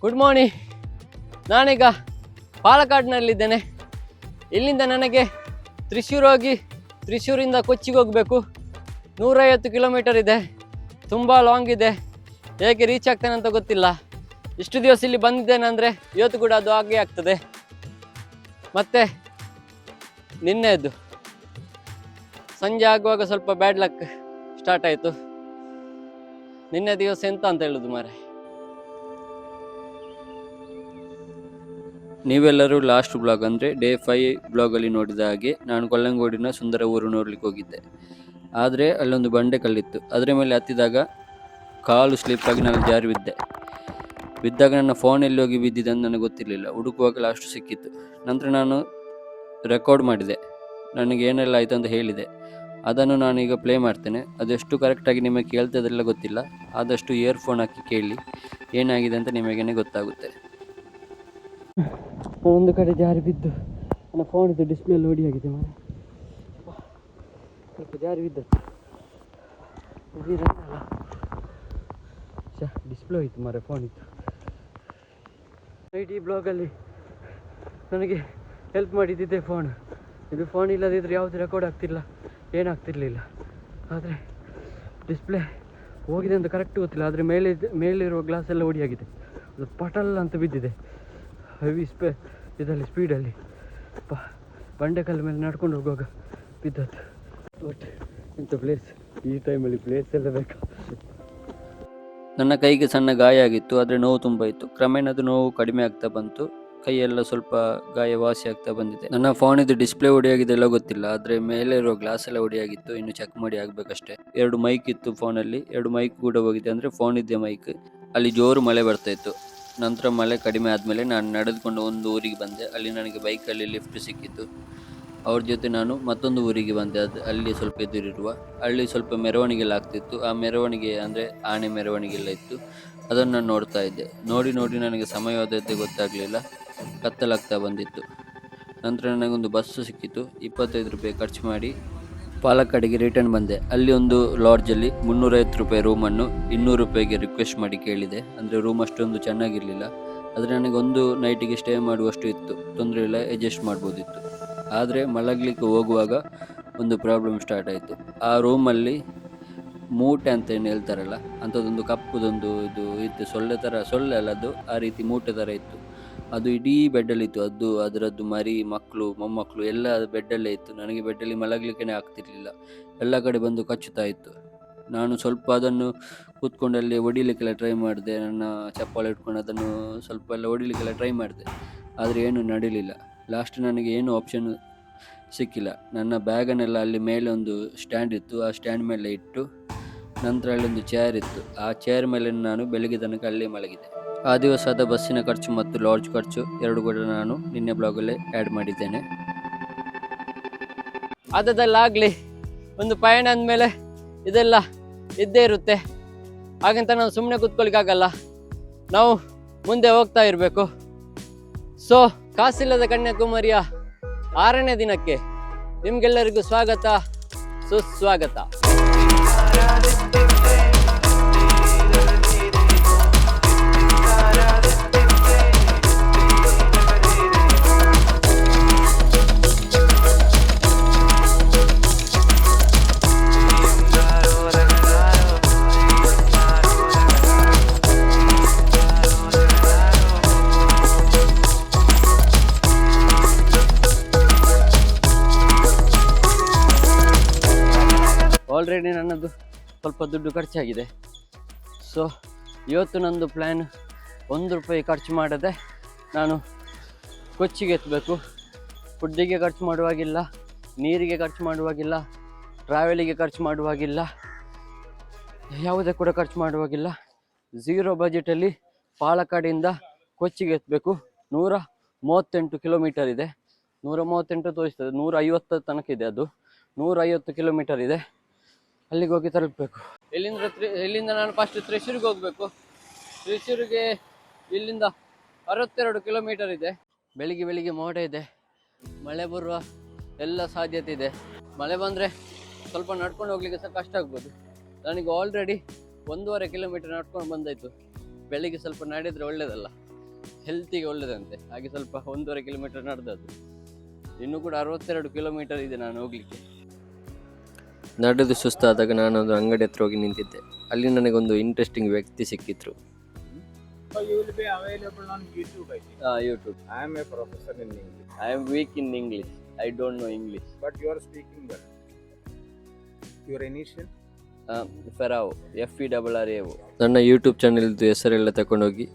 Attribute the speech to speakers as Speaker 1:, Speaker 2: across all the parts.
Speaker 1: Good morning ನಾನೀಗ ಪಾಲಕ್ಕಾಡ್ನಲ್ಲಿದ್ದೇನೆ. ಇಲ್ಲಿಂದ ನನಗೆ ತ್ರಿಶೂರ್ ಹೋಗಿ ತ್ರಿಶೂರಿಂದ ಕೊಚ್ಚಿಗೆ ಹೋಗಬೇಕು. ನೂರೈವತ್ತು ಕಿಲೋಮೀಟರ್ ಇದೆ. ತುಂಬ ಲಾಂಗ್ ಇದೆ. ಹೇಗೆ ರೀಚ್ ಆಗ್ತಾನೆ ಅಂತ ಗೊತ್ತಿಲ್ಲ. ಇಷ್ಟು ದಿವಸ ಇಲ್ಲಿ ಬಂದಿದ್ದೇನೆ ಅಂದರೆ ಇವತ್ತು ಕೂಡ ಅದು ಹಾಗೆ ಆಗ್ತದೆ. ಮತ್ತೆ ನಿನ್ನೆದು ಸಂಜೆ ಆಗುವಾಗ ಸ್ವಲ್ಪ ಬ್ಯಾಡ್ ಲಕ್ ಸ್ಟಾರ್ಟ್ ಆಯಿತು. ನಿನ್ನೆ ದಿವಸ ಎಂತ ಅಂತ ಹೇಳುದು ಮಾರೆ
Speaker 2: ನೀವೆಲ್ಲರೂ ಲಾಸ್ಟ್ ಬ್ಲಾಗ್ ಅಂದರೆ ಡೇ ಫೈ ಬ್ಲಾಗಲ್ಲಿ ನೋಡಿದ ಹಾಗೆ ನಾನು ಕೊಲ್ಲಂಗೋಡಿನ ಸುಂದರ ಊರು ನೋಡ್ಲಿಕ್ಕೆ ಹೋಗಿದ್ದೆ. ಆದರೆ ಅಲ್ಲೊಂದು ಬಂಡೆ ಕಲ್ಲಿತ್ತು. ಅದರ ಮೇಲೆ ಹತ್ತಿದಾಗ ಕಾಲು ಸ್ಲಿಪ್ ಆಗಿ ನಾನು ಜಾರಿ ಬಿದ್ದೆ. ಬಿದ್ದಾಗ ನನ್ನ ಫೋನ್ ಎಲ್ಲಿ ಹೋಗಿ ಬಿದ್ದಿದೆ ಅಂತ ನನಗೆ ಗೊತ್ತಿರಲಿಲ್ಲ. ಹುಡುಕುವಾಗ ಲಾಸ್ಟ್ ಸಿಕ್ಕಿತ್ತು. ನಂತರ ನಾನು ರೆಕಾರ್ಡ್ ಮಾಡಿದೆ. ನನಗೆ ಏನೆಲ್ಲ ಆಯಿತು ಅಂತ ಹೇಳಿದೆ. ಅದನ್ನು ನಾನೀಗ ಪ್ಲೇ ಮಾಡ್ತೇನೆ. ಅದೆಷ್ಟು ಕರೆಕ್ಟಾಗಿ ನಿಮಗೆ ಕೇಳ್ತದೆಲ್ಲ ಗೊತ್ತಿಲ್ಲ. ಆದಷ್ಟು ಇಯರ್ಫೋನ್ ಹಾಕಿ ಕೇಳಿ. ಏನಾಗಿದೆ ಅಂತ ನಿಮಗೇನೆ ಗೊತ್ತಾಗುತ್ತೆ.
Speaker 1: ಒಂದು ಕಡೆ ಜಾರಿ ಬಿದ್ದು, ನನ್ನ ಫೋನ್ ಇದು ಡಿಸ್ಪ್ಲೇ ಲೋಡಿ ಆಗಿದೆ ಸ್ವಲ್ಪ ಜಾರಿ ಬಿದ್ದದ್ದು. ಡಿಸ್ಪ್ಲೇ ಇತ್ತು ಮಾರೆ ಫೋನ್ ಇತ್ತು. ನೈಟ್ ಬ್ಲಾಗಲ್ಲಿ ನನಗೆ ಹೆಲ್ಪ್ ಮಾಡಿದ್ದಿದ್ದೆ ಫೋನ್ ಇದು ಫೋನ್ ಇಲ್ಲದಿದ್ದರೆ ಯಾವುದು ರೆಕಾರ್ಡ್ ಆಗ್ತಿಲ್ಲ ಏನಾಗ್ತಿರ್ಲಿಲ್ಲ. ಆದರೆ ಡಿಸ್ಪ್ಲೇ ಹೋಗಿದೆ ಅಂತ ಕರೆಕ್ಟ್ ಗೊತ್ತಿಲ್ಲ, ಆದರೆ ಮೇಲೆ ಮೇಲಿರುವ ಗ್ಲಾಸ್ ಎಲ್ಲ ಒಡಿಯಾಗಿದೆ. ಅದು ಪಟಲ್ ಅಂತ ಬಿದ್ದಿದೆ. ಹೆವಿ ಸ್ಪೇ ಇದರಲ್ಲಿ ಸ್ಪೀಡಲ್ಲಿ ಪ ಬಂಡೆಕಲ್ಲು ಮೇಲೆ ನಡ್ಕೊಂಡು ಹೋಗುವಾಗ ಬಿದ್ದದ್ದು. ಇಂಥ ಪ್ಲೇಸ್ ಈ ಟೈಮಲ್ಲಿ ಪ್ಲೇಸ್ ಎಲ್ಲ ಬೇಕಾ?
Speaker 2: ನನ್ನ ಕೈಗೆ ಸಣ್ಣ ಗಾಯ ಆಗಿತ್ತು, ಆದರೆ ನೋವು ತುಂಬ ಇತ್ತು. ಕ್ರಮೇಣ ಅದು ನೋವು ಕಡಿಮೆ ಆಗ್ತಾ ಬಂತು. ಕೈಯೆಲ್ಲ ಸ್ವಲ್ಪ ಗಾಯ ವಾಸಿ ಆಗ್ತಾ ಬಂದಿದೆ. ನನ್ನ ಫೋನಿದು ಡಿಸ್ಪ್ಲೇ ಒಡಿಯಾಗಿದೆಲ್ಲ ಗೊತ್ತಿಲ್ಲ, ಆದರೆ ಮೇಲೆ ಇರೋ ಗ್ಲಾಸ್ ಎಲ್ಲ ಒಡಿಯಾಗಿತ್ತು. ಇನ್ನು ಚೆಕ್ ಮಾಡಿ ಆಗಬೇಕಷ್ಟೇ. ಎರಡು ಮೈಕ್ ಇತ್ತು ಫೋನಲ್ಲಿ ಎರಡು ಮೈಕ್ ಕೂಡ ಹೋಗಿದೆ ಅಂದರೆ ಫೋನ್ ಇದ್ದೆ ಮೈಕ್ ಅಲ್ಲಿ ಜೋರು ಮಳೆ ಬರ್ತಾ ಇತ್ತು. ನಂತರ ಮಳೆ ಕಡಿಮೆ ಆದಮೇಲೆ ನಾನು ನಡೆದುಕೊಂಡು ಒಂದು ಊರಿಗೆ ಬಂದೆ. ಅಲ್ಲಿ ನನಗೆ ಬೈಕಲ್ಲಿ ಲಿಫ್ಟ್ ಸಿಕ್ಕಿತ್ತು. ಅವ್ರ ಜೊತೆ ನಾನು ಮತ್ತೊಂದು ಊರಿಗೆ ಬಂದೆ. ಅದು ಅಲ್ಲಿ ಸ್ವಲ್ಪ ಎದುರಿರುವ, ಅಲ್ಲಿ ಸ್ವಲ್ಪ ಮೆರವಣಿಗೆ ಎಲ್ಲ ಆಗ್ತಿತ್ತು ಆ ಮೆರವಣಿಗೆ ಅಂದರೆ ಆನೆ ಮೆರವಣಿಗೆ ಎಲ್ಲ ಇತ್ತು. ಅದನ್ನು ನಾನು ನೋಡ್ತಾ ಇದ್ದೆ. ನೋಡಿ ನೋಡಿ ನನಗೆ ಸಮಯ ಹೋದದ್ದೇ ಗೊತ್ತಾಗಲಿಲ್ಲ. ಕತ್ತಲಾಗ್ತಾ ಬಂದಿತ್ತು. ನಂತರ ನನಗೊಂದು ಬಸ್ಸು ಸಿಕ್ಕಿತು. ಇಪ್ಪತ್ತೈದು ರೂಪಾಯಿ ಖರ್ಚು ಮಾಡಿ ಪಾಲಕ್ಕಾಡಿಗೆ ರಿಟರ್ನ್ ಬಂದೆ. ಅಲ್ಲಿ ಒಂದು ಲಾಡ್ಜಲ್ಲಿ ಮುನ್ನೂರೈವತ್ತು ರೂಪಾಯಿ ರೂಮನ್ನು ಇನ್ನೂರು ರೂಪಾಯಿಗೆ ರಿಕ್ವೆಸ್ಟ್ ಮಾಡಿ ಕೇಳಿದೆ. ಅಂದರೆ ರೂಮ್ ಅಷ್ಟೊಂದು ಚೆನ್ನಾಗಿರಲಿಲ್ಲ. ಆದರೆ ನನಗೊಂದು ನೈಟಿಗೆ ಸ್ಟೇ ಮಾಡುವಷ್ಟು ಇತ್ತು. ತೊಂದರೆ ಇಲ್ಲ ಅಡ್ಜಸ್ಟ್ ಮಾಡ್ಬೋದಿತ್ತು. ಆದರೆ ಮಲಗಲಿಕ್ಕೆ ಹೋಗುವಾಗ ಒಂದು ಪ್ರಾಬ್ಲಮ್ ಸ್ಟಾರ್ಟ್ ಆಯಿತು. ಆ ರೂಮಲ್ಲಿ ಮೂಟೆ ಅಂತ ಏನು ಹೇಳ್ತಾರಲ್ಲ, ಅಂಥದ್ದೊಂದು ಕಪ್ಪುದೊಂದು ಇದು ಇತ್ತು, ಸೊಳ್ಳೆ ಥರ ಸೊಳ್ಳೆ ಅಲ್ಲ ಅದು, ಆ ರೀತಿ ಮೂಟೆ ಥರ ಇತ್ತು. ಅದು ಇಡೀ ಬೆಡ್ಡಲ್ಲಿತ್ತು ಅದು, ಅದರದ್ದು ಮರಿ ಮಕ್ಕಳು ಮೊಮ್ಮಕ್ಕಳು ಎಲ್ಲ ಬೆಡ್ಡಲ್ಲೇ ಇತ್ತು. ನನಗೆ ಬೆಡ್ಡಲ್ಲಿ ಮಲಗಲಿಕ್ಕೇ ಆಗ್ತಿರ್ಲಿಲ್ಲ. ಎಲ್ಲ ಕಡೆ ಬಂದು ಕಚ್ಚುತ್ತಾ ಇತ್ತು. ನಾನು ಸ್ವಲ್ಪ ಅದನ್ನು ಕೂತ್ಕೊಂಡು ಅಲ್ಲಿ ಹೊಡಿಲಿಕ್ಕೆಲ್ಲ ಟ್ರೈ ಮಾಡಿದೆ, ನನ್ನ ಚಪ್ಪಾಳೆ ಇಟ್ಕೊಂಡು ಅದನ್ನು ಸ್ವಲ್ಪ ಎಲ್ಲ ಹೊಡಿಲಿಕ್ಕೆಲ್ಲ ಟ್ರೈ ಮಾಡಿದೆ. ಆದರೆ ಏನು ನಡೀಲಿಲ್ಲ. ಲಾಸ್ಟ್ ನನಗೆ ಏನು ಆಪ್ಷನ್ ಸಿಕ್ಕಿಲ್ಲ. ನನ್ನ ಬ್ಯಾಗನ್ನೆಲ್ಲ ಅಲ್ಲಿ ಮೇಲೆ ಒಂದು ಸ್ಟ್ಯಾಂಡ್ ಇತ್ತು. ಆ ಸ್ಟ್ಯಾಂಡ್ ಮೇಲೆ ಇಟ್ಟು ನಂತರ ಅಲ್ಲಿ ಒಂದು ಚೇರ್ ಇತ್ತು. ಆ ಚೇರ್ ಮೇಲೆ ನಾನು ಬೆಳಗ್ಗೆ ತನಕ ಅಲ್ಲಿ ಮಲಗಿದೆ ಆ ದಿವಸದ ಬಸ್ಸಿನ ಖರ್ಚು ಮತ್ತು ಲಾಡ್ಜ್ ಖರ್ಚು ಎರಡು ಕೂಡ ನಾನು ನಿನ್ನೆ ಬ್ಲಾಗಲ್ಲೇ ಆ್ಯಡ್ ಮಾಡಿದ್ದೇನೆ.
Speaker 1: ಅದಲ್ಲಾಗಲಿ ಒಂದು ಪಯಣ ಅಂದಮೇಲೆ ಇದೆಲ್ಲ ಇದ್ದೇ ಇರುತ್ತೆ. ಹಾಗಂತ ನಾವು ಸುಮ್ಮನೆ ಕೂತ್ಕೊಳ್ಳಿಕ್ಕಾಗಲ್ಲ ನಾವು ಮುಂದೆ ಹೋಗ್ತಾ ಇರಬೇಕು. ಸೊ ಕಾಸಿಲ್ಲದ ಕನ್ಯಾಕುಮಾರಿಯ ಆರನೇ ದಿನಕ್ಕೆ ನಿಮ್ಗೆಲ್ಲರಿಗೂ ಸ್ವಾಗತ ಸುಸ್ವಾಗತ. ಆಲ್ರೆಡಿ ನನ್ನದು ಸ್ವಲ್ಪ ದುಡ್ಡು ಖರ್ಚಾಗಿದೆ. ಸೊ ಇವತ್ತು ನಂದು ಪ್ಲ್ಯಾನ್ ಒಂದು ರೂಪಾಯಿ ಖರ್ಚು ಮಾಡದೆ ನಾನು ಕೊಚ್ಚಿಗೆ ಎತ್ತಬೇಕು ಫುಡ್ಡಿಗೆ ಖರ್ಚು ಮಾಡುವಾಗಿಲ್ಲ, ನೀರಿಗೆ ಖರ್ಚು ಮಾಡುವಾಗಿಲ್ಲ ಟ್ರಾವೆಲಿಗೆ ಖರ್ಚು ಮಾಡುವಾಗಿಲ್ಲ, ಯಾವುದೇ ಕೂಡ ಖರ್ಚು ಮಾಡುವಾಗಿಲ್ಲ. ಝೀರೋ ಬಜೆಟಲ್ಲಿ ಪಾಲಕ್ಕಾಡಿಂದ ಕೊಚ್ಚಿಗೆ ಎತ್ತಬೇಕು ನೂರ ಮೂವತ್ತೆಂಟು ಕಿಲೋಮೀಟರ್ ಇದೆ. ನೂರ ಮೂವತ್ತೆಂಟು ತೋರಿಸ್ತದೆ. ನೂರ ಐವತ್ತು ತನಕ ಇದೆ ಅದು. ನೂರ ಐವತ್ತು ಕಿಲೋಮೀಟರ್ ಇದೆ. ಅಲ್ಲಿಗೆ ಹೋಗಿ ತಲುಪಬೇಕು. ಇಲ್ಲಿಂದ ಇಲ್ಲಿಂದ ನಾನು ಫಸ್ಟ್ ತ್ರಿಶೂರಿಗೆ ಹೋಗಬೇಕು. ತ್ರಿಶೂರಿಗೆ ಇಲ್ಲಿಂದ ಅರವತ್ತೆರಡು ಕಿಲೋಮೀಟರ್ ಇದೆ. ಬೆಳಿಗ್ಗೆ ಬೆಳಿಗ್ಗೆ ಮೋಡ ಇದೆ. ಮಳೆ ಬರುವ ಎಲ್ಲ ಸಾಧ್ಯತೆ ಇದೆ. ಮಳೆ ಬಂದರೆ ಸ್ವಲ್ಪ ನಡ್ಕೊಂಡು ಹೋಗ್ಲಿಕ್ಕೆ ಸಹ ಕಷ್ಟ ಆಗ್ಬೋದು. ನನಗೆ ಆಲ್ರೆಡಿ ಒಂದೂವರೆ ಕಿಲೋಮೀಟರ್ ನಡ್ಕೊಂಡು ಬಂದಾಯಿತು. ಬೆಳಿಗ್ಗೆ ಸ್ವಲ್ಪ ನಡೆದರೆ ಒಳ್ಳೆಯದಲ್ಲ ಹೆಲ್ತಿಗೆ ಒಳ್ಳೆಯದಂತೆ ಹಾಗೆ ಸ್ವಲ್ಪ ಒಂದೂವರೆ ಕಿಲೋಮೀಟರ್ ನಡೆದದ್ದು. ಇನ್ನೂ ಕೂಡ ಅರವತ್ತೆರಡು ಕಿಲೋಮೀಟರ್ ಇದೆ ನಾನು ಹೋಗ್ಲಿಕ್ಕೆ.
Speaker 2: ನಡೆದು ಸುಸ್ತಾದಾಗ ನಾನೊಂದು ಅಂಗಡಿ ಹತ್ರ ಹೋಗಿ ನಿಂತಿದ್ದೆ. ಅಲ್ಲಿ ನನಗೊಂದು ಇಂಟ್ರೆಸ್ಟಿಂಗ್ ವ್ಯಕ್ತಿ ಸಿಕ್ಕಿದ್ರು.
Speaker 3: So you will be available on YouTube, I think.
Speaker 1: YouTube
Speaker 3: I am a professor in English,
Speaker 1: I am weak in English I don't know English
Speaker 3: but you are speaking well. Your initial?
Speaker 1: Ferrao F E double R O
Speaker 2: ನನ್ನ YouTube ಚಾನೆಲ್ದು ಹೆಸರೆಲ್ಲ ತಗೊಂಡೋಗಿ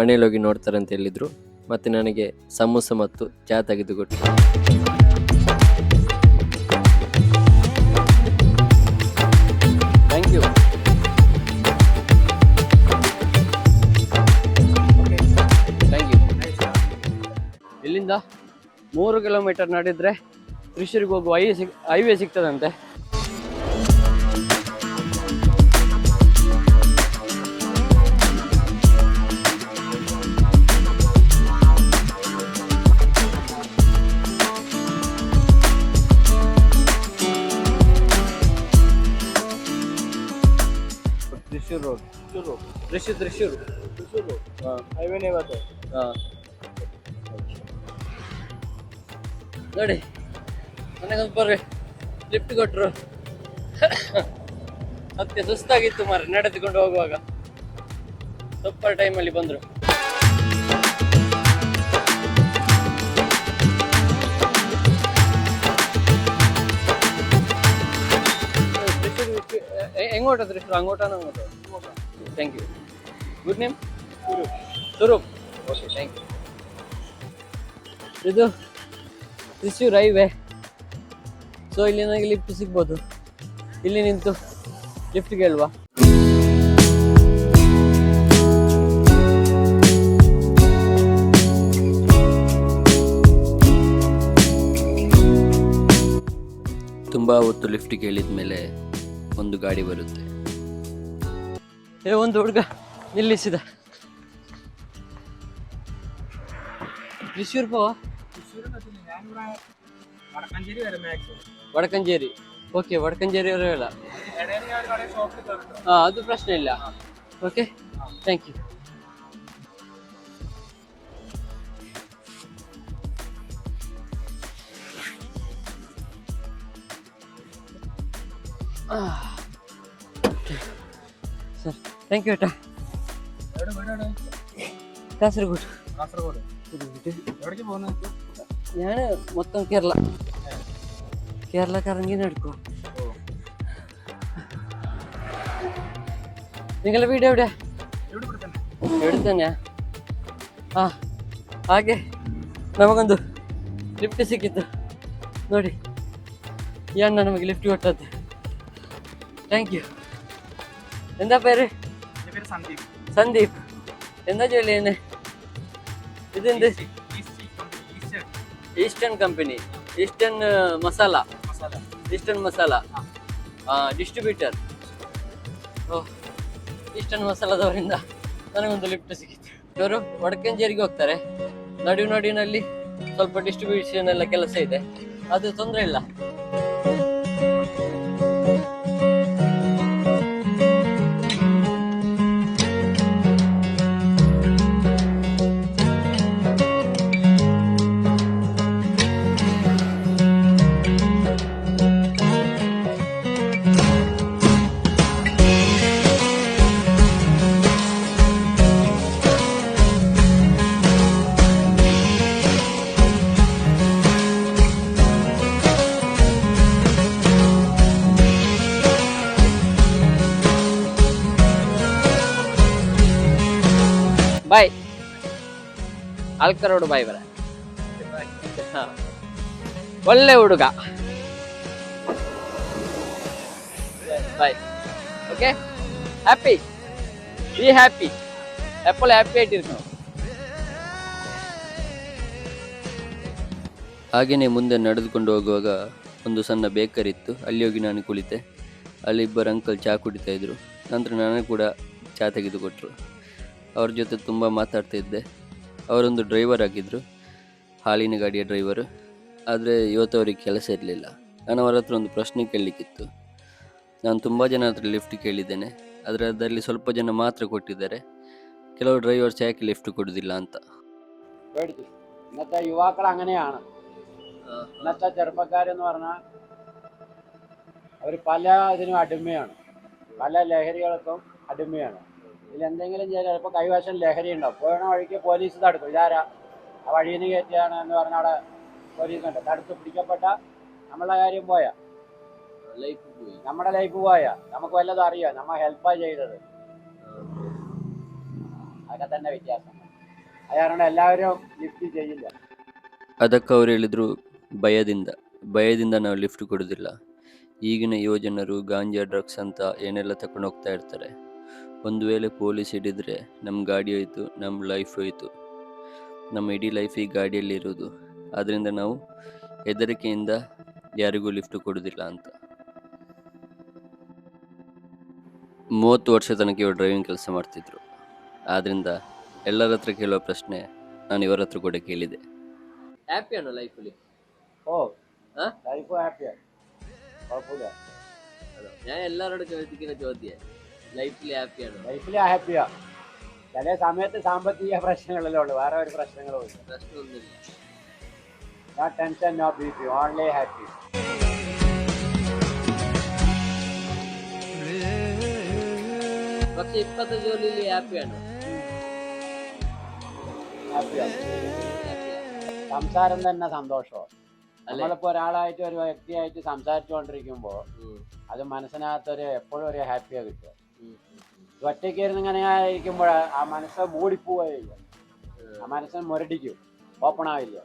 Speaker 2: ಮನೇಲಿ ಹೋಗಿ ನೋಡ್ತಾರೆ ಅಂತ ಹೇಳಿದ್ರು. ಮತ್ತೆ ನನಗೆ ಸಮೋಸ ಮತ್ತು ಚಾ ತೆಗೆದುಕೊಟ್ರು.
Speaker 1: ಇಲ್ಲಿಂದ ಮೂರು ಕಿಲೋಮೀಟರ್ ನಡೆದ್ರೆ ತ್ರಿಶೂರಿಗೆ ಹೋಗುವ ಐ ಸಿಗ್ ಹೈವೇ ಸಿಗ್ತದಂತೆ. ತ್ರಿಶೂರ್ ರೋಡ್. ತ್ರಿಶೂರ್ ತ್ರಿಶೂರ್ ತ್ರಿಶೂರ್
Speaker 3: ರೋಡ್. ಹೈವೇನೇ ಬರ್ತದೆ
Speaker 1: ಹಾಂ. ನೋಡಿ ನನಗೊಬ್ಬರು ಲಿಫ್ಟ್ ಕೊಟ್ಟರು ಮತ್ತೆ ಸುಸ್ತಾಗಿತ್ತು ಮಾರ ನಡೆದುಕೊಂಡು ಹೋಗುವಾಗ. ಸೂಪರ್ ಟೈಮಲ್ಲಿ ಬಂದರು. ಹೆಂಗೋಟದ್ರಿ ಸರ್ ಅಂಗೋಟನ ಅಂಗೋಟ thank you good name Swaroop okay thank you ಇದು ತ್ರಿಶೂರ್ ಹೈವೇ ಸೊ ಇಲ್ಲಿ ನನಗೆ ಲಿಫ್ಟ್ ಸಿಗ್ಬೋದು. ಇಲ್ಲಿ ನಿಂತು ಲಿಫ್ಟ್ ಕೇಳುವ
Speaker 2: ತುಂಬ ಹೊತ್ತು ಲಿಫ್ಟ್ ಕೇಳಿದ ಮೇಲೆ ಒಂದು ಗಾಡಿ ಬರುತ್ತೆ.
Speaker 1: ಏ ಒಂದು ಹುಡುಗ ನಿಲ್ಲಿಸಿದ. ತ್ರಿಶೂರ್ ಪವ
Speaker 3: വടക്കഞ്ചേരി ഓക്കെ വടക്കഞ്ചേരി. ഒരു
Speaker 1: വേള. ആ അത് പ്രശ്നമില്ല. Okay thank you sir thank you ഏട്ടാ. കാസർഗോഡ്.
Speaker 3: കാസർഗോഡ്. എവിടേക്ക് പോകുന്നത്?
Speaker 1: ഞാൻ മൊത്തം കേരള കേരള കറങ്ങി നടക്കും നിങ്ങളുടെ വീട് എവിടെയാ
Speaker 3: എവിടെ ഇവിടെ തന്നെ
Speaker 1: എവിടെ തന്നെയാ ആ ಹಾಗೆ ನಮಗೊಂದು ಲಿಫ್ಟ್ ಸಿಕ್ಕಿತ್ತು ನೋಡಿ ಈ ಅಣ್ಣ ನಮಗೆ ಲಿಫ್ಟ್ ಕೊಟ್ಟದ್ದು ಥ್ಯಾಂಕ್ ಯು ಎಂದ പേര്
Speaker 3: എൻ്റെ പേര് സന്ദീപ്
Speaker 1: സന്ദീപ് എന്താ ജോലി ചെയ്യുന്നത് ഇതെന്ത്
Speaker 3: eastern
Speaker 1: Eastern company Eastern
Speaker 3: masala
Speaker 1: Eastern masala distributor oh Eastern ಮಸಾಲದವರಿಂದ ನನಗೊಂದು ಲಿಫ್ಟ್ ಸಿಕ್ಕಿತ್ತು. ಇವರು ವಡಕೆಂಜೇರಿಗೆ ಹೋಗ್ತಾರೆ. ನಡುವಿನಲ್ಲಿ ಸ್ವಲ್ಪ ಡಿಸ್ಟ್ರಿಬ್ಯೂಷನ್ ಎಲ್ಲ ಕೆಲಸ ಇದೆ. ಅದು ತೊಂದರೆ ಇಲ್ಲ. ನಾಲ್ಕು ಕರೋಡು ಬಾಯಿ ಬರ. ಒಳ್ಳೆ ಹುಡುಗ. Bye okay happy be happy எப்போல happy ஆகிட்டு
Speaker 2: ಹಾಗೆಯೇ ಮುಂದೆ ನಡೆದುಕೊಂಡು ಹೋಗುವಾಗ ಒಂದು ಸಣ್ಣ ಬೇಕರಿ ಇತ್ತು. ಅಲ್ಲಿ ಹೋಗಿ ನಾನು ಕುಳಿತೆ. ಅಲ್ಲಿ ಇಬ್ಬರು ಅಂಕಲ್ ಚಹಾ ಕುಡಿತಾ ಇದ್ದರು ನಂತರ ನಾನು ಕೂಡ ಚಹಾ ತೆಗೆದುಕೊಟ್ರು. ಅವ್ರ ಜೊತೆ ತುಂಬ ಮಾತಾಡ್ತಾ ಇದ್ದೆ ಅವರೊಂದು ಡ್ರೈವರ್ ಆಗಿದ್ದರು ಹಾಲಿನ ಗಾಡಿಯ ಡ್ರೈವರು ಆದರೆ ಇವತ್ತು ಅವ್ರಿಗೆ ಕೆಲಸ ಇರಲಿಲ್ಲ ನಾನು ಅವರ ಹತ್ರ ಒಂದು ಪ್ರಶ್ನೆ ಕೇಳಲಿಕ್ಕಿತ್ತು ನಾನು ತುಂಬ ಜನ ಹತ್ರ ಲಿಫ್ಟ್ ಕೇಳಿದ್ದೇನೆ ಆದರೆ ಅದರಲ್ಲಿ ಸ್ವಲ್ಪ ಜನ ಮಾತ್ರ ಕೊಟ್ಟಿದ್ದಾರೆ ಕೆಲವು ಡ್ರೈವರ್ಸ್ ಯಾಕೆ ಲಿಫ್ಟ್ ಕೊಡೋದಿಲ್ಲ ಅಂತ
Speaker 3: പേടിച്ചു ഇന്നത്തെ യുവാക്കൾ അങ്ങനെയാണ് ഇന്നത്തെ ചെറുപ്പക്കാരെന്ന് പറഞ്ഞാൽ അവർ പല ഇതിനും അടിമയാണ് പല ലഹരികൾക്കും അടിമയാണ് ഇതിൽ എന്തെങ്കിലും ചെയ്യാൻ ചിലപ്പോൾ കൈവശം ലഹരി ഉണ്ടാവും പോയണ വഴിക്ക് പോലീസ് തടുക്കും ഇതാരാ ആ വഴിയിൽ നിന്ന് കയറ്റിയാണ് എന്ന് പറഞ്ഞ അവിടെ പോലീസ് ഉണ്ട് തടുത്ത് പിടിക്കപ്പെട്ട നമ്മളെ കാര്യം പോയാ
Speaker 1: ಲೈಫ್ പോയി
Speaker 3: നമ്മുടെ ലൈഫ് പോയാ നമുക്ക് വല്ലതും അറിയാം നമ്മ ഹെൽപ്പാ ചെയ്തത് അതൊക്കെ തന്നെ വ്യത്യാസം അത് കാരണം എല്ലാവരും ലിഫ്റ്റ് ചെയ്യില്ല
Speaker 2: ಅದಕ್ಕೆ ಅವ್ರು ಹೇಳಿದರು ಭಯದಿಂದ ಭಯದಿಂದ ನಾವು ಲಿಫ್ಟ್ ಕೊಡೋದಿಲ್ಲ ಈಗಿನ ಯುವಜನರು ಗಾಂಜಾ ಡ್ರಗ್ಸ್ ಅಂತ ಏನೆಲ್ಲ ತಗೊಂಡು ಹೋಗ್ತಾ ಇರ್ತಾರೆ ಒಂದು ವೇಳೆ ಪೊಲೀಸ್ ಹಿಡಿದ್ರೆ ನಮ್ಮ ಗಾಡಿ ಹೋಯಿತು ನಮ್ಮ ಲೈಫ್ ಹೋಯಿತು. ನಮ್ಮ ಇಡೀ ಲೈಫ್ ಈ ಗಾಡಿಯಲ್ಲಿ ಇರೋದು. ಆದ್ದರಿಂದ ನಾವು ಹೆದರಿಕೆಯಿಂದ ಯಾರಿಗೂ ಲಿಫ್ಟ್ ಕೊಡೋದಿಲ್ಲ ಅಂತ. ಮೂವತ್ತು ವರ್ಷ ತನಕ ಇವರು ಡ್ರೈವಿಂಗ್ ಕೆಲಸ ಮಾಡ್ತಿದ್ರು. ಆದ್ದರಿಂದ ಎಲ್ಲರ ಹತ್ರ ಕೇಳುವ ಪ್ರಶ್ನೆ ನಾನು ಇವರ ಹತ್ರ ಕೂಡ ಕೇಳಿದೆ.
Speaker 1: ಹ್ಯಾಪಿ ಅಣ್ಣ
Speaker 3: ಲೈಫಲ್ಲಿ
Speaker 1: ಓ
Speaker 3: ಲೈಫು ಹ್ಯಾಪಿಯ ಅಲ್ಲ
Speaker 1: ഞാൻ ലൈഫിൽ ഹാപ്പിയാണോ?
Speaker 3: ലൈഫിൽ ഹാപ്പിയാ. ചില സമയത്ത് സാമ്പത്തിക പ്രശ്നങ്ങളല്ലേ ഉള്ളു വേറെ ഒരു പ്രശ്നങ്ങളും ഇല്ല.
Speaker 1: പ്രശ്നമൊന്നുമില്ല.
Speaker 3: No tension no B P only happy
Speaker 1: പക്ഷെ ഇപ്പത്തെ ജോലിയിൽ ഹാപ്പിയാണോ?
Speaker 3: ഹാപ്പിയാണ് സംസാരം തന്നെ സന്തോഷമാണ് നമ്മളിപ്പോ ഒരാളായിട്ട് ഒരു വ്യക്തിയായിട്ട് സംസാരിച്ചുകൊണ്ടിരിക്കുമ്പോ അത് മനസ്സിനകത്തൊരു എപ്പോഴും ഒരു ഹാപ്പിയാ കിട്ടുക. ഇത് ഒറ്റയ്ക്ക് ഇരുന്ന് ഇങ്ങനെ ഇരിക്കുമ്പോൾ ആ മനസ്സ് മൂടിപ്പോവുകയില്ല ആ മനസ്സിന് മുരടിക്കും ഓപ്പൺ ആവില്ല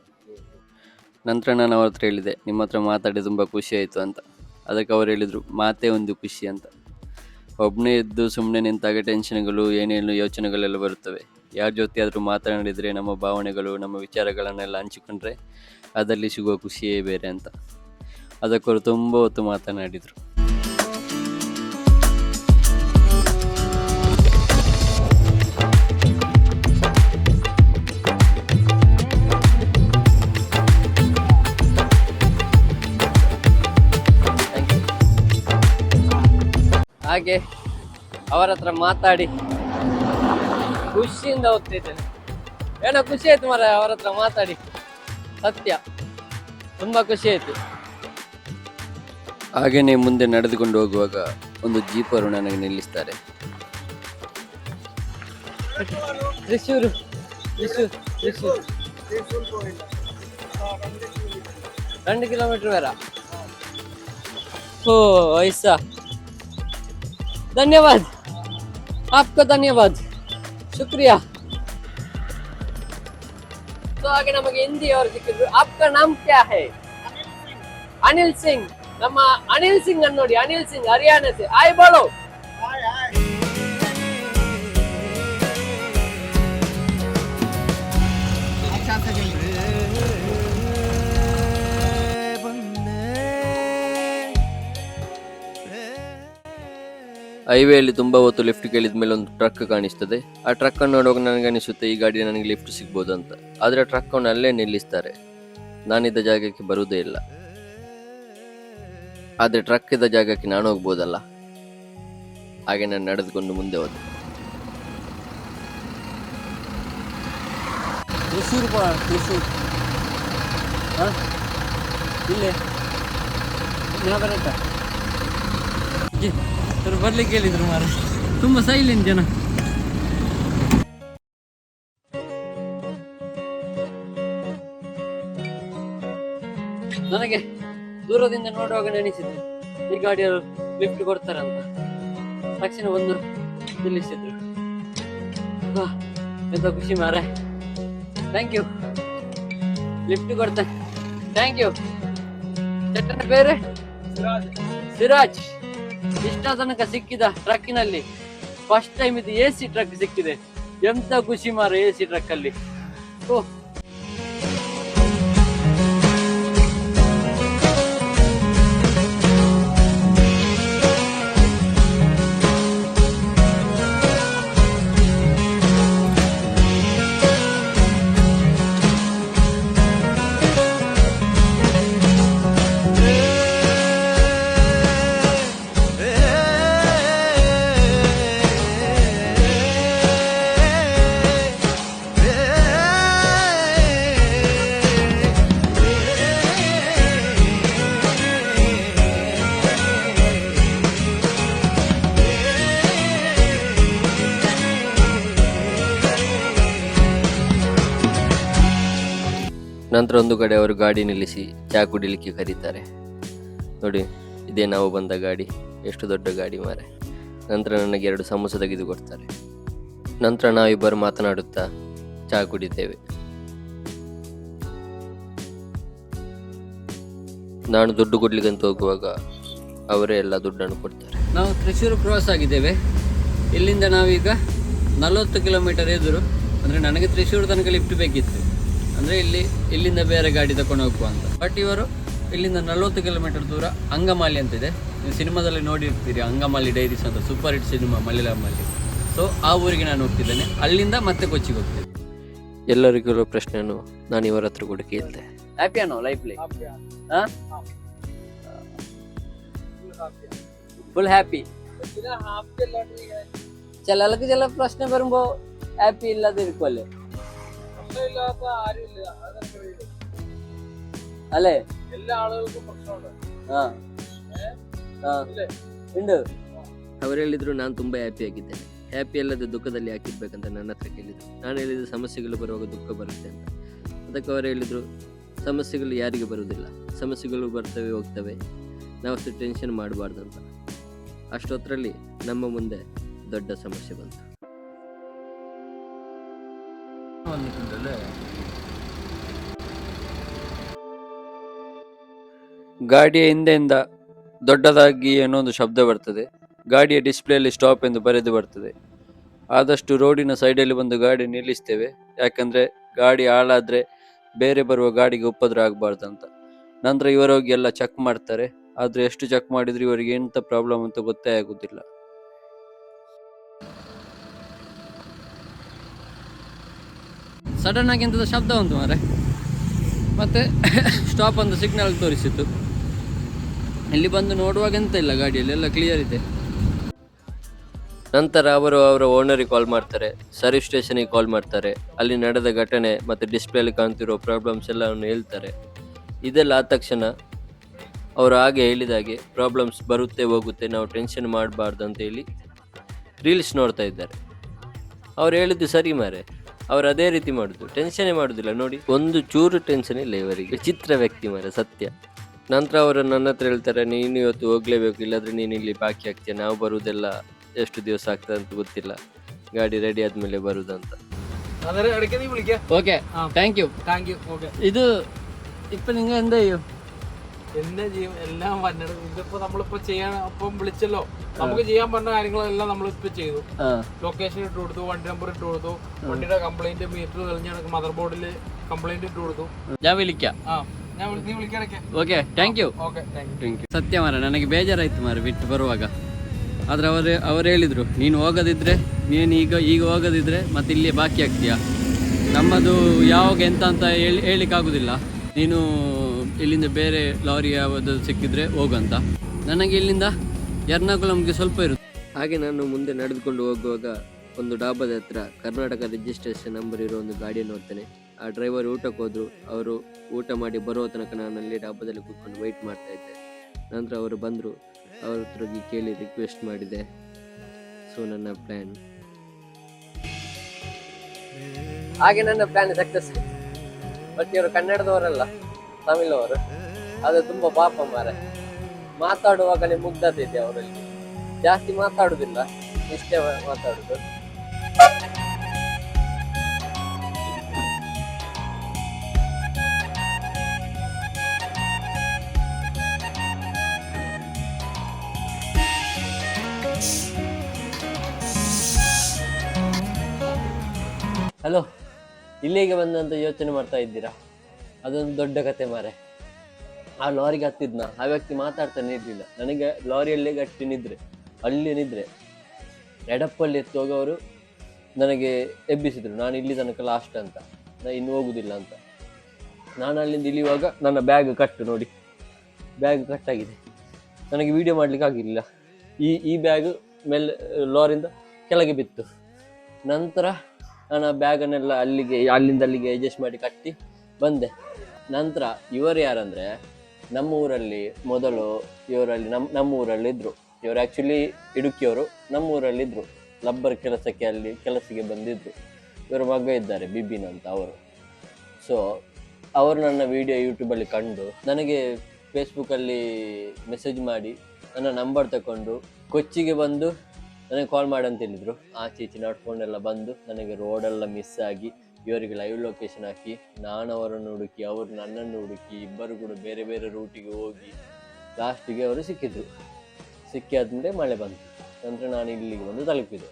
Speaker 2: ನಂತರ ನಾನು ಅವ್ರ ಹತ್ರ ಹೇಳಿದೆ ನಿಮ್ಮ ಹತ್ರ ಮಾತಾಡಿ ತುಂಬ ಖುಷಿ ಆಯಿತು ಅಂತ ಅದಕ್ಕೆ ಅವ್ರು ಹೇಳಿದರು ಮಾತೇ ಒಂದು ಖುಷಿ ಅಂತ ಒಬ್ಬನೇ ಇದ್ದು ಸುಮ್ಮನೆ ನಿಂತಾಗ ಟೆನ್ಷನ್ಗಳು ಏನೇನು ಯೋಚನೆಗಳೆಲ್ಲ ಬರುತ್ತವೆ ಯಾರ ಜೊತೆ ಆದರೂ ಮಾತನಾಡಿದರೆ ನಮ್ಮ ಭಾವನೆಗಳು ನಮ್ಮ ವಿಚಾರಗಳನ್ನೆಲ್ಲ ಹಂಚಿಕೊಂಡ್ರೆ ಅದರಲ್ಲಿ ಸಿಗುವ ಖುಷಿಯೇ ಬೇರೆ ಅಂತ ಅದಕ್ಕವರು ತುಂಬ ಹೊತ್ತು ಮಾತನಾಡಿದರು
Speaker 1: ಹಾಗೆ ಅವರ ಹತ್ರ ಮಾತಾಡಿ ಖುಷಿಯಿಂದ ಹೋಗ್ತಿದ್ದೇನೆ. ಏನೋ ಖುಷಿ ಆಯ್ತು ಮರ ಅವರ ಹತ್ರ ಮಾತಾಡಿ. ಸತ್ಯ. ತುಂಬಾ ಖುಷಿ ಆಯ್ತು.
Speaker 2: ಹಾಗೆಯೇ ಮುಂದೆ ನಡೆದುಕೊಂಡು ಹೋಗುವಾಗ ಒಂದು ಜೀಪರು ನನಗೆ ನಿಲ್ಲಿಸ್ತಾರೆ.
Speaker 1: ತ್ರಿಶೂರು ತ್ರಿಶೂರ್ ತ್ರಿಶೂರ್. ರೆಂಡು ಕಿಲೋಮೀಟರ್ വരാം ಓ ഐസ. धन्यवाद आपका धन्यवाद शुक्रिया तो आगे ನಮಗೆ ಹಿಂದಿ ಅವರು ಸಿಕ್ಕಿದ್ರು आपका नाम क्या है अनिल सिंह ನಮ್ಮ ಅನಿಲ್ ಸಿಂಗ್ ಅನ್ನು ನೋಡಿ ಅನಿಲ್ ಸಿಂಗ್ ಹರಿಯಾಣ से आए बोलो
Speaker 2: ಹೈವೇಯಲ್ಲಿ ತುಂಬಾ ಹೊತ್ತು ಲಿಫ್ಟ್ ಕೇಳಿದ ಮೇಲೆ ಒಂದು ಟ್ರಕ್ ಕಾಣಿಸ್ತದೆ. ಆ ಟ್ರಕ್ ಅನ್ನು ನೋಡುವಾಗ ನನಗೆ ಅನಿಸುತ್ತೆ ಈ ಗಾಡಿ ನನಗೆ ಲಿಫ್ಟ್ ಸಿಗ್ಬೋದು ಅಂತ. ಆದರೆ ಟ್ರಕ್ ಅನ್ನು ಅಲ್ಲೇ ನಿಲ್ಲಿಸ್ತಾರೆ. ನಾನಿದ್ದ ಜಾಗಕ್ಕೆ ಬರುವುದೇ ಇಲ್ಲ. ಆದರೆ ಟ್ರಕ್ ಇದ್ದ ಜಾಗಕ್ಕೆ ನಾನು ಹೋಗ್ಬೋದಲ್ಲ? ಹಾಗೆ ನಾನು ನಡೆದುಕೊಂಡು ಮುಂದೆ ಹೋದೆ.
Speaker 1: ಇಲ್ಲೇ. ಇವರು ಬರ್ಲಿಕ್ಕೆ ಹೇಳಿದ್ರು ಮಾರು ತುಂಬಾ ಸೈಲೆಂಟ್ ಜನ. ನನಗೆ ದೂರದಿಂದ ನೋಡುವಾಗ ನೆನೆಸಿದ್ರು. ಈ ಗಾಡಿಯವರು ಲಿಫ್ಟ್ ಕೊಡ್ತಾರಂತ. ತಕ್ಷಣ ಬಂದು ನಿಲ್ಲಿಸಿದ್ರು. ಎಂತ ಖುಷಿ ಮಾರ ಥ್ಯಾಂಕ್ ಯು ಲಿಫ್ಟ್ ಕೊಡ್ತೇನೆ. ಥ್ಯಾಂಕ್ ಯು ಚಟ್ಟನ ಬೇರೆ ಸಿರಾಜ್. ಸಿರಾಜ್. ಇಷ್ಟ ತನಕ ಸಿಕ್ಕಿದ ಟ್ರಕ್ಕಿನಲ್ಲಿ ಫಸ್ಟ್ ಟೈಮ್ ಇದು ಎ ಸಿ ಟ್ರಕ್ ಸಿಕ್ಕಿದೆ. ಎಂತ ಖುಷಿ ಮಾರ ಎ ಸಿ ಟ್ರಕ್ ಅಲ್ಲಿ. ಓ
Speaker 4: ಒಂದು ಕಡೆ ಅವರು ಗಾಡಿ ನಿಲ್ಲಿಸಿ ಚಹಾ ಕುಡಿಲಿಕ್ಕೆ ಕರೀತಾರೆ. ನೋಡಿ, ಇದೇ ನಾವು ಬಂದ ಗಾಡಿ. ಎಷ್ಟು ದೊಡ್ಡ ಗಾಡಿ ಮಾರೆ. ನಂತರ ನನಗೆ ಎರಡು ಸಮೋಸ ತೆಗೆದುಕೊಡ್ತಾರೆ. ನಂತರ ನಾವಿಬ್ಬರು ಮಾತನಾಡುತ್ತಾ ಚಹಾ ಕುಡಿತೇವೆ ನಾನು ದುಡ್ಡು ಕೊಡ್ಲಿಕ್ಕಂತ ಹೋಗುವಾಗ ಅವರೇ ಎಲ್ಲ ದುಡ್ಡನ್ನು ಕೊಡ್ತಾರೆ.
Speaker 1: ನಾವು ತ್ರಿಶೂರು ಕ್ರಾಸ್ ಆಗಿದ್ದೇವೆ. ಇಲ್ಲಿಂದ ನಾವೀಗ ನಲವತ್ತು ಕಿಲೋಮೀಟರ್ ಎದುರು. ಅಂದರೆ ನನಗೆ ತ್ರಿಶೂರು ತನಕ ಲಿಫ್ಟ್ ಬೇಕಿತ್ತು. ಅಂದರೆ ಇಲ್ಲಿ ಇಲ್ಲಿಂದ ಬೇರೆ ಗಾಡಿ ತಕೊಂಡು ಹೋಗುವ ಅಂತ ಬಟ್ ಇವರು ಇಲ್ಲಿಂದ ನಲವತ್ತು ಕಿಲೋಮೀಟರ್ ದೂರ ಅಂಗಮಾಲಿ ಅಂತಿದೆ ನೀವು ಸಿನಿಮಾದಲ್ಲಿ ನೋಡಿರ್ತೀರಿ ಅಂಗಮಾಲಿ ಡೈರೀಸ್ ಅಂತ ಸೂಪರ್ ಹಿಟ್ ಸಿನಿಮಾ ಮಲಯಾಳಮಲ್ಲಿ ಸೊ ಆ ಊರಿಗೆ ನಾನು ಹೋಗ್ತಿದ್ದೇನೆ ಅಲ್ಲಿಂದ ಮತ್ತೆ ಕೊಚ್ಚಿಗೆ ಹೋಗ್ತೇನೆ
Speaker 4: ಎಲ್ಲರಿಗೂ ಇರೋ ಪ್ರಶ್ನೆಯನ್ನು ನಾನು ಇವರ ಹತ್ರ ಕೂಡ ಕೇಳಿದೆ
Speaker 1: ಹ್ಯಾಪಿಯಾನೋ ಲೈಫ್ಲಿ ഫുൾ ഹാപ്പി ചിലർക്ക് ചില പ്രശ്നം വരുമ്പോ ഹാപ്പി ഇല്ലാതെ ഇരിക്കുമല്ലേ അല്ലേ
Speaker 5: എല്ലാ ആളുകൾക്കും പ്രശ്നമുണ്ട്
Speaker 1: ആ ആ ഉണ്ട്
Speaker 4: ಅವರು ಹೇಳಿದ್ರು ನಾನು ತುಂಬಾ ಹ್ಯಾಪಿ ಆಗಿದ್ದೇನೆ ಹ್ಯಾಪಿ ಅಲ್ಲದೆ ದುಃಖದಲ್ಲಿ ಹಾಕಿರ್ಬೇಕಂತ ನನ್ನ ಹತ್ರ ಕೇಳಿದ್ರು ನಾನು ಹೇಳಿದ್ದು ಸಮಸ್ಯೆಗಳು ಬರುವಾಗ ದುಃಖ ಬರುತ್ತೆ ಅಂತ ಅದಕ್ಕೆ ಅವರು ಹೇಳಿದ್ರು ಸಮಸ್ಯೆಗಳು ಯಾರಿಗೆ ಬರುವುದಿಲ್ಲ ಸಮಸ್ಯೆಗಳು ಬರ್ತವೆ ಹೋಗ್ತವೆ ನಾವಷ್ಟು ಟೆನ್ಷನ್ ಮಾಡಬಾರ್ದು ಅಂತ ಅಷ್ಟೊತ್ತರಲ್ಲಿ ನಮ್ಮ ಮುಂದೆ ದೊಡ್ಡ ಸಮಸ್ಯೆ ಬಂತು ಗಾಡಿಯ ಹಿಂದೆಯಿಂದ ದೊಡ್ಡದಾಗಿ ಏನೋ ಒಂದು ಶಬ್ದ ಬರ್ತದೆ. ಗಾಡಿಯ ಡಿಸ್ಪ್ಲೇಯಲ್ಲಿ ಸ್ಟಾಪ್ ಎಂದು ಬರೆದು ಬರ್ತದೆ. ಆದಷ್ಟು ರೋಡಿನ ಸೈಡಲ್ಲಿ ಒಂದು ಗಾಡಿ ನಿಲ್ಲಿಸ್ತೇವೆ. ಯಾಕಂದ್ರೆ ಗಾಡಿ ಹಾಳಾದ್ರೆ ಬೇರೆ ಬರುವ ಗಾಡಿಗೆ ಉಪದ್ರ ಅಂತ ನಂತರ ಇವರೋಗಿ ಎಲ್ಲ ಚೆಕ್ ಮಾಡ್ತಾರೆ. ಆದ್ರೆ ಎಷ್ಟು ಚೆಕ್ ಮಾಡಿದ್ರು ಇವರಿಗೆ ಎಂಥ ಪ್ರಾಬ್ಲಮ್ ಅಂತ ಗೊತ್ತೇ ಆಗುದಿಲ್ಲ.
Speaker 1: ಸಡನ್ ಆಗಿ ಎಂಥದ್ದು ಶಬ್ದ ಉಂಟು ಮಾರೆ ಮತ್ತೆ ಸ್ಟಾಪ್ ಅಂತ ಸಿಗ್ನಲ್ ತೋರಿಸಿತ್ತು. ಇಲ್ಲಿ ಬಂದು ನೋಡುವಾಗ ಎಂತ ಇಲ್ಲ ಗಾಡಿಯಲ್ಲಿ, ಎಲ್ಲ ಕ್ಲಿಯರ್ ಇದೆ.
Speaker 4: ನಂತರ ಅವರು ಅವರ ಓನರಿಗೆ ಕಾಲ್ ಮಾಡ್ತಾರೆ ಸರ್ವಿಸ್ ಸ್ಟೇಷನಿಗೆ ಕಾಲ್ ಮಾಡ್ತಾರೆ. ಅಲ್ಲಿ ನಡೆದ ಘಟನೆ ಮತ್ತು ಡಿಸ್ಪ್ಲೇಲಿ ಕಾಣ್ತಿರೋ ಪ್ರಾಬ್ಲಮ್ಸ್ ಎಲ್ಲವನ್ನು ಹೇಳ್ತಾರೆ. ಇದೆಲ್ಲ ಆದ ತಕ್ಷಣ ಅವರು ಹಾಗೆ ಹೇಳಿದಾಗೆ ಪ್ರಾಬ್ಲಮ್ಸ್ ಬರುತ್ತೆ ಹೋಗುತ್ತೆ, ನಾವು ಟೆನ್ಷನ್ ಮಾಡಬಾರ್ದು ಅಂತ ಹೇಳಿ ರೀಲ್ಸ್ ನೋಡ್ತಾ ಇದ್ದಾರೆ. ಅವ್ರು ಹೇಳಿದ್ದು ಸರಿ ಮಾರೆ ಅವ್ರು ಅದೇ ರೀತಿ ಮಾಡುದು ಟೆನ್ಷನೇ ಮಾಡುದಿಲ್ಲ ನೋಡಿ ಒಂದು ಚೂರು ಟೆನ್ಷನ್ ಇಲ್ಲ ಇವರಿಗೆ ಚಿತ್ರ ವ್ಯಕ್ತಿ ಮಾರೆ ಸತ್ಯ ನಂತರ ಅವರು ನನ್ನ ಹತ್ರ ಹೇಳ್ತಾರೆ ನೀನು ಇವತ್ತು ಹೋಗ್ಲೇಬೇಕು ಇಲ್ಲಾಂದ್ರೆ ನೀನು ಇಲ್ಲಿ ಬಾಕಿ ಆಗ್ತೀಯ ನಾವು ಬರುವುದೆಲ್ಲ ಎಷ್ಟು ದಿವಸ ಆಗ್ತದೆ ಅಂತ ಗೊತ್ತಿಲ್ಲ ಗಾಡಿ ರೆಡಿ ಆದ್ಮೇಲೆ ಬರುದಂತ
Speaker 5: അന്നേരം ഇടയ്ക്ക് നീ വിളിക്കാം
Speaker 1: ഓക്കെ
Speaker 5: ആ.
Speaker 1: Thank you
Speaker 5: thank you okay
Speaker 1: ഇത് ഇപ്പൊ നിങ്ങൾ എന്താ ചെയ്യും
Speaker 5: എന്നെ ചെയ്യും എല്ലാം വന്നത് ഇതിപ്പോ നമ്മളിപ്പോ ചെയ്യാൻ അപ്പം വിളിച്ചല്ലോ നമുക്ക് ചെയ്യാൻ പറഞ്ഞ കാര്യങ്ങളെല്ലാം നമ്മളിപ്പോ ചെയ്തു
Speaker 1: ആ
Speaker 5: ലൊക്കേഷൻ ഇട്ട് കൊടുത്തു വണ്ടി നമ്പർ ഇട്ട് കൊടുത്തു വണ്ടിയുടെ കംപ്ലൈന്റ് മീറ്റർ തെളിഞ്ഞ മദർ ബോർഡിൽ കംപ്ലൈന്റ് ഇട്ട് കൊടുത്തു
Speaker 1: ഞാൻ വിളിക്കാം
Speaker 5: ആ ഞാൻ വിളി- നീ വിളിക്കടക്കെ
Speaker 1: okay thank you
Speaker 5: okay thank you
Speaker 4: thank you
Speaker 1: ಸತ್ಯ ಮಾರ ನನಗೆ ಬೇಜಾರಾಯ್ತು ಮಾರ ಬಿಟ್ಟು ಬರುವಾಗ ಆದ್ರೆ ಅವರು ಅವ್ರು ಹೇಳಿದ್ರು ನೀನು ಹೋಗದಿದ್ರೆ ನೀನು ಈಗ ಈಗ ಹೋಗದಿದ್ರೆ ಮತ್ತೆ ಇಲ್ಲಿ ಬಾಕಿ ಆಗ್ತೀಯಾ ನಮ್ಮದು ಯಾವಾಗ ಎಂತ ಅಂತ ಹೇಳಿ ಹೇಳಿಕ್ಕಾಗೋದಿಲ್ಲ ನೀನು ಇಲ್ಲಿಂದ ಬೇರೆ ಲಾರಿ ಯಾವುದು ಸಿಕ್ಕಿದ್ರೆ ಹೋಗಂತ. ನನಗೆ ಇಲ್ಲಿಂದ ಎರ್ನಾಕುಳಂಗೆ ಸ್ವಲ್ಪ ಇರುತ್ತೆ
Speaker 4: ಹಾಗೆ ನಾನು ಮುಂದೆ ನಡೆದುಕೊಂಡು ಹೋಗುವಾಗ ಒಂದು ಡಾಬಾದ ಹತ್ರ ಕರ್ನಾಟಕ ರಿಜಿಸ್ಟ್ರೇಷನ್ ನಂಬರ್ ಇರೋ ಒಂದು ಗಾಡಿಯನ್ನು ನೋಡ್ತೇನೆ. ಆ ಡ್ರೈವರ್ ಊಟಕ್ಕೆ ಹೋದ್ರು. ಅವರು ಊಟ ಮಾಡಿ ಬರೋ ತನಕ ನಾನು ಅಲ್ಲಿ ಡಾಬಾದಲ್ಲಿ ಕೂತ್ಕೊಂಡು ವೆಯ್ಟ್ ಮಾಡ್ತಾ ಇದ್ದೆ. ನಂತರ ಅವರು ಬಂದರು. ಅವ್ರ ಹತ್ರ ಕೇಳಿ ರಿಕ್ವೆಸ್ಟ್ ಮಾಡಿದೆ. ಸೊ ನನ್ನ ಪ್ಲ್ಯಾನ್
Speaker 1: ಹಾಗೆ ನನ್ನ ಪ್ಲಾನ್ ಸಕ್ಸಸ್ ಬಟ್ ಇವರು ಕನ್ನಡದವರಲ್ಲ. ತಮಿಳ್ ಆದರೆ ಅದು ತುಂಬಾ ಪಾಪ ಮಾರೆ. ಮಾತಾಡುವಾಗಲೇ ಮುಗ್ಧತೆ ಇದೆ ಅವರಲ್ಲಿ. ಜಾಸ್ತಿ ಮಾತಾಡುವುದಿಲ್ಲ ಇಷ್ಟೇ ಮಾತಾಡುದು. ಹಲೋ ಇಲ್ಲಿಗೆ ಬಂದಂತ ಯೋಚನೆ ಮಾಡ್ತಾ ಇದ್ದೀರಾ? ಅದೊಂದು ದೊಡ್ಡ ಕತೆ ಮಾರೆ. ಆ ಲಾರಿಗೆ ಹತ್ತಿದ್ನ. ಆ ವ್ಯಕ್ತಿ ಮಾತಾಡ್ತಾನೆ, ಇರಲಿಲ್ಲ. ನನಗೆ ಲಾರಿಯಲ್ಲೇ ಗಟ್ಟಿ ನಿದ್ರೆ, ಅಲ್ಲಿ ನಿದ್ರೆ. ಎಡಪ್ಪಲ್ಲಿ ಎತ್ತು ಅವರು ನನಗೆ ಎಬ್ಬಿಸಿದ್ರು. ನಾನು ಇಲ್ಲಿ ತನಕ ಲಾಸ್ಟ್ ಅಂತ. ನಾ ಇನ್ನು ಹೋಗುದಿಲ್ಲ ಅಂತ. ನಾನು ಅಲ್ಲಿಂದ ಇಳಿಯುವಾಗ ನನ್ನ ಬ್ಯಾಗ್ ಕಟ್ಟು ನೋಡಿ. ಬ್ಯಾಗ್ ಕಟ್ಟಾಗಿದೆ ನನಗೆ ವಿಡಿಯೋ ಮಾಡ್ಲಿಕ್ಕೆ ಆಗಿರಲಿಲ್ಲ. ಈ ಈ ಬ್ಯಾಗ್ ಮೇಲೆ ಲಾರಿಂದ ಕೆಳಗೆ ಬಿತ್ತು. ನಂತರ ನಾನು ಆ ಬ್ಯಾಗನ್ನೆಲ್ಲ ಅಲ್ಲಿಗೆ, ಅಲ್ಲಿಂದ ಅಲ್ಲಿಗೆ ಅಡ್ಜಸ್ಟ್ ಮಾಡಿ ಕಟ್ಟಿ ಬಂದೆ. ನಂತರ ಇವರು ಯಾರಂದರೆ ನಮ್ಮ ಊರಲ್ಲಿ ಮೊದಲು ಇವರಲ್ಲಿ ನಮ್ಮ ನಮ್ಮ ಊರಲ್ಲಿ ಇದ್ದರು ಇವರು ಆ್ಯಕ್ಚುಲಿ ಇಡುಕಿಯವರು ನಮ್ಮ ಊರಲ್ಲಿ ಇದ್ದರು ಲಬ್ಬರ್ ಕೆಲಸಕ್ಕೆ ಅಲ್ಲಿ ಕೆಲಸಕ್ಕೆ ಬಂದಿದ್ದರು ಇವರ ಮಗ ಇದ್ದಾರೆ ಬಿಬಿನ್ ಅಂತ ಅವರು. ಸೊ ಅವರು ನನ್ನ ವಿಡಿಯೋ ಯೂಟ್ಯೂಬಲ್ಲಿ ಕಂಡು, ನನಗೆ ಫೇಸ್ಬುಕ್ಕಲ್ಲಿ ಮೆಸೇಜ್ ಮಾಡಿ, ನನ್ನ ನಂಬರ್ ತಗೊಂಡು ಕೊಚ್ಚಿಗೆ ಬಂದು, ನನಗೆ ಕಾಲ್ ಮಾಡಿ ಅಂತ ಹೇಳಿದ್ರು. ಆಚೆ ಈಚೆ ನಡ್ಕೊಂಡೆಲ್ಲ ಬಂದು, ನನಗೆ ರೋಡೆಲ್ಲ ಮಿಸ್ ಆಗಿ ಇವರಿಗೆ ಲೈವ್ ಲೊಕೇಶನ್ ಹಾಕಿ, ನಾನು ಅವರನ್ನು ಹುಡುಕಿ, ಅವರು ನನ್ನನ್ನು ಹುಡುಕಿ, ಇಬ್ಬರು ಕೂಡ ಬೇರೆ ಬೇರೆ ರೂಟಿಗೆ ಹೋಗಿ ಲಾಸ್ಟಿಗೆ ಅವರು ಸಿಕ್ಕಿದ್ರು. ಸಿಕ್ಕಿ ಆದಮೇಲೆ ಮಳೆ ಬಂತು. ನಂತರ ನಾನು ಇಲ್ಲಿಗೆ ಬಂದು ತಲುಪಿದೆ.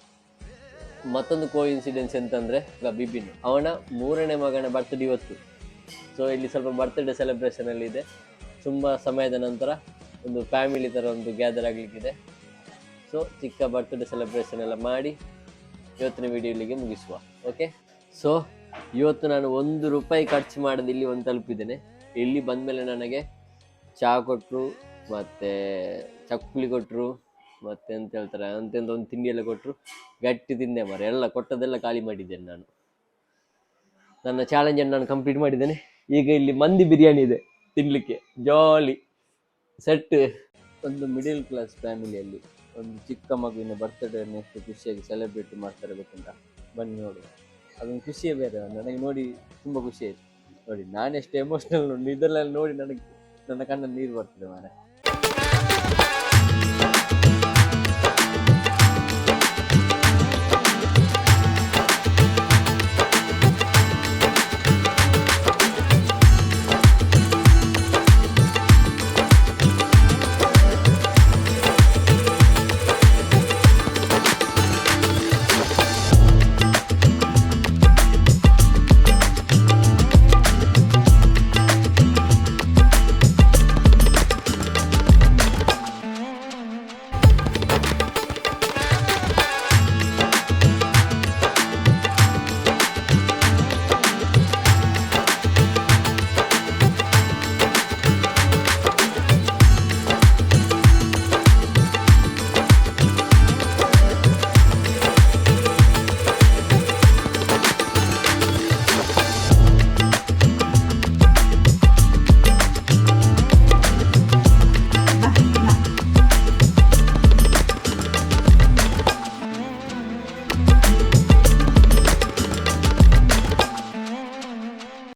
Speaker 1: ಮತ್ತೊಂದು ಕೋ ಇನ್ಸಿಡೆನ್ಸ್ ಎಂತಂದರೆ ಬಿಬಿನ್ ಅವನ ಮೂರನೇ ಮಗನ ಬರ್ತ್ಡೇ ಇವತ್ತು. ಸೊ ಇಲ್ಲಿ ಸ್ವಲ್ಪ ಬರ್ತ್ಡೇ ಸೆಲೆಬ್ರೇಷನ್ ಅಲ್ಲಿ ಇದೆ. ತುಂಬ ಸಮಯದ ನಂತರ ಒಂದು ಫ್ಯಾಮಿಲಿ ಥರ ಒಂದು ಗ್ಯಾದರ್ ಆಗಲಿಕ್ಕಿದೆ. ಸೊ ಚಿಕ್ಕ ಬರ್ತ್ಡೇ ಸೆಲೆಬ್ರೇಷನ್ ಎಲ್ಲ ಮಾಡಿ, ಇವತ್ತಿನ ವಿಡಿಯೋ ಇಲ್ಲಿಗೆ ಮುಗಿಸುವ. ಓಕೆ ಸೊ ಇವತ್ತು ನಾನು ಒಂದು ರೂಪಾಯಿ ಖರ್ಚು ಮಾಡದೆ ಇಲ್ಲಿ ಒಂದು ತಲುಪಿದ್ದೇನೆ. ಇಲ್ಲಿ ಬಂದಮೇಲೆ ನನಗೆ ಚಹಾ ಕೊಟ್ಟರು ಮತ್ತು ಚಕ್ಕುಲಿ ಕೊಟ್ಟರು ಮತ್ತೆ ಎಂತ ಹೇಳ್ತಾರೆ ಅಂತೆಂತ ಒಂದು ತಿಂಡಿ ಎಲ್ಲ ಕೊಟ್ಟರು ಗಟ್ಟಿ ತಿಂದೆ ಮರ ಎಲ್ಲ ಕೊಟ್ಟದೆಲ್ಲ ಖಾಲಿ ಮಾಡಿದ್ದೇನೆ ನಾನು. ನನ್ನ ಚಾಲೆಂಜನ್ನು ನಾನು ಕಂಪ್ಲೀಟ್ ಮಾಡಿದ್ದೇನೆ. ಈಗ ಇಲ್ಲಿ ಮಂದಿ ಬಿರಿಯಾನಿ ಇದೆ ತಿನ್ನಲಿಕ್ಕೆ ಜಾಲಿ ಸೆಟ್ ಒಂದು ಮಿಡಿಲ್ ಕ್ಲಾಸ್ ಫ್ಯಾಮಿಲಿಯಲ್ಲಿ ಒಂದು ಚಿಕ್ಕ ಮಗುವಿನ ಬರ್ತ್ಡೇನ ಎಷ್ಟು ಖುಷಿಯಾಗಿ ಸೆಲೆಬ್ರೇಟ್ ಮಾಡ್ತಾರೆ ಗೊತ್ತುಂಟ? ಬನ್ನಿ ನೋಡುವ. ಅದೊಂದು ಖುಷಿಯೇ ಬೇರೆ, ನನಗೆ ನೋಡಿ ತುಂಬ ಖುಷಿ ಆಯಿತು. ನೋಡಿ, ನಾನೆಷ್ಟು ಎಮೋಷ್ನಲ್ ನೋಡಿ ಇದೆಲ್ಲ ನೋಡಿ ನನಗೆ, ನನ್ನ ಕಣ್ಣಲ್ಲಿ ನೀರು ಬರ್ತದೆ ಮಾರೆ